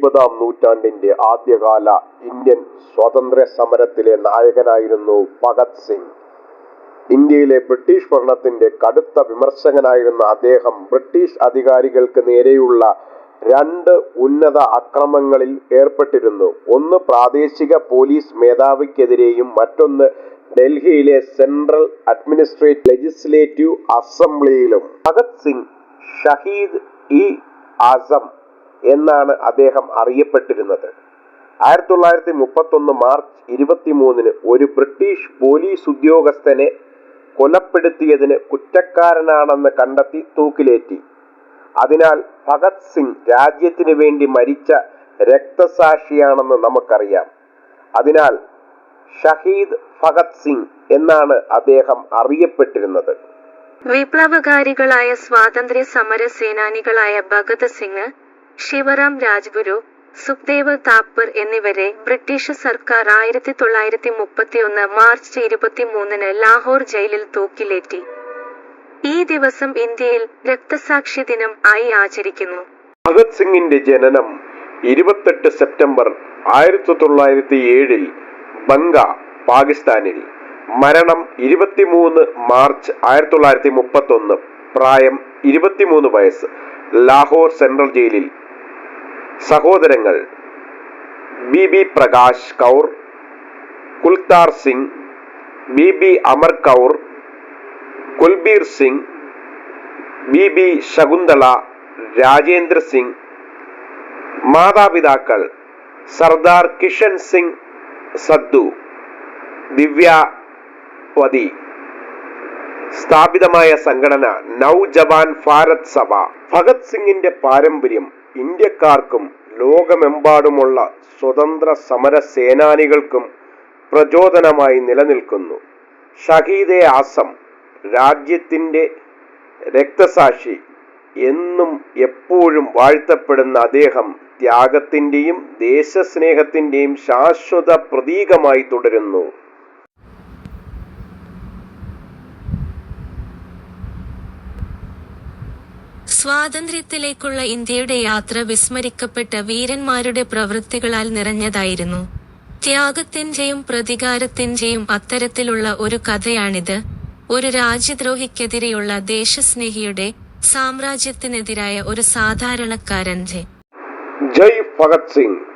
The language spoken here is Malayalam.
ഇരുപതാം നൂറ്റാണ്ടിന്റെ ആദ്യകാല ഇന്ത്യൻ സ്വാതന്ത്ര്യ സമരത്തിലെ നായകനായിരുന്നു ഭഗത് സിംഗ്. ഇന്ത്യയിലെ ബ്രിട്ടീഷ് ഭരണത്തിന്റെ കടുത്ത വിമർശകനായിരുന്ന അദ്ദേഹം ബ്രിട്ടീഷ് അധികാരികൾക്ക് നേരെയുള്ള രണ്ട് ഉന്നത അക്രമങ്ങളിൽ ഏർപ്പെട്ടിരുന്നു. ഒന്ന് പ്രാദേശിക പോലീസ് മേധാവിക്കെതിരെയും മറ്റൊന്ന് ഡൽഹിയിലെ സെൻട്രൽ അഡ്മിനിസ്ട്രേറ്റ് ലെജിസ്ലേറ്റീവ് അസംബ്ലിയിലും. ഭഗത് സിംഗ് ഷഹീദ് ഇ ആസം എന്നാണ് അദ്ദേഹം അറിയപ്പെട്ടിരുന്നത്. ആയിരത്തി തൊള്ളായിരത്തി മുപ്പത്തൊന്ന് മാർച്ച് ഇരുപത്തിമൂന്നിന് ഒരു ബ്രിട്ടീഷ് പോലീസ് ഉദ്യോഗസ്ഥനെ കൊലപ്പെടുത്തിയതിന് കുറ്റക്കാരനാണെന്ന് കണ്ടെത്തി തൂക്കിലേറ്റി. അതിനാൽ ഭഗത് സിംഗ് രാജ്യത്തിന് വേണ്ടി മരിച്ച രക്തസാക്ഷിയാണെന്ന് നമുക്കറിയാം. അതിനാൽ ഷഹീദ് ഭഗത് സിംഗ് എന്നാണ് അദ്ദേഹം അറിയപ്പെട്ടിരുന്നത്. വിപ്ലവകാരികളായ സ്വാതന്ത്ര്യ സമര സേനാനികളായ ഭഗത് സിംഗ് ശിവറാം രാജ്ഗുരു സുഖ്ദേവ് താപ്പർ എന്നിവരെ ബ്രിട്ടീഷ് സർക്കാർ ആയിരത്തി തൊള്ളായിരത്തി മുപ്പത്തിയൊന്ന് മാർച്ച് ഇരുപത്തിമൂന്നിന് ലാഹോർ ജയിലിൽ തൂക്കിലേറ്റി. ഈ ദിവസം ഇന്ത്യയിൽ രക്തസാക്ഷി ദിനം ആയി ആചരിക്കുന്നു. ഭഗത് സിംഗിന്റെ ജനനം ഇരുപത്തെട്ട് സെപ്റ്റംബർ ആയിരത്തി തൊള്ളായിരത്തി ഏഴിൽ ബംഗ പാകിസ്ഥാനിൽ. മരണം ഇരുപത്തിമൂന്ന് മാർച്ച് ആയിരത്തി തൊള്ളായിരത്തി മുപ്പത്തൊന്ന് പ്രായം ഇരുപത്തിമൂന്ന് വയസ്സ്. ലാഹോർ സെൻട്രൽ ജയിലിൽ സഹോദരങ്ങൾ Bibi Prakash Kaur Kultar Singh Bibi Amar Kaur Kulbir Singh Bibi Shakuntala Rajendra Singh മാതാപിതാക്കൾ സർദാർ കിഷൻ സിംഗ് സദ്ദു ദിവ്യ ദിവ്യാവതി സ്ഥാപിതമായ സംഘടന നൗജവാൻ ഭാരത് സഭ ഭഗത് സിംഗിന്റെ പാരമ്പര്യം ഇന്ത്യക്കാർക്കും ലോകമെമ്പാടുമുള്ള സ്വതന്ത്ര സമര സേനാനികൾക്കും പ്രചോദനമായി നിലനിൽക്കുന്നു. ഷഹീദെ ആസം രാജ്യത്തിന്റെ രക്തസാക്ഷി എന്നും എപ്പോഴും വാഴ്ത്തപ്പെടുന്ന അദ്ദേഹം ത്യാഗത്തിന്റെയും ദേശസ്നേഹത്തിന്റെയും ശാശ്വത പ്രതീകമായി തുടരുന്നു. സ്വാതന്ത്ര്യത്തിലേക്കുള്ള ഇന്ത്യയുടെ യാത്ര വിസ്മരിക്കപ്പെട്ട വീരന്മാരുടെ പ്രവൃത്തികളാൽ നിറഞ്ഞതായിരുന്നു. ത്യാഗത്തിന്റെയും പ്രതികാരത്തിന്റെയും അത്തരത്തിലുള്ള ഒരു കഥയാണിത്. ഒരു രാജ്യദ്രോഹിക്കെതിരെയുള്ള ദേശസ്നേഹിയുടെ സാമ്രാജ്യത്തിനെതിരായ ഒരു സാധാരണക്കാരന്റെ. ജയ് ഭഗത് സിംഗ്.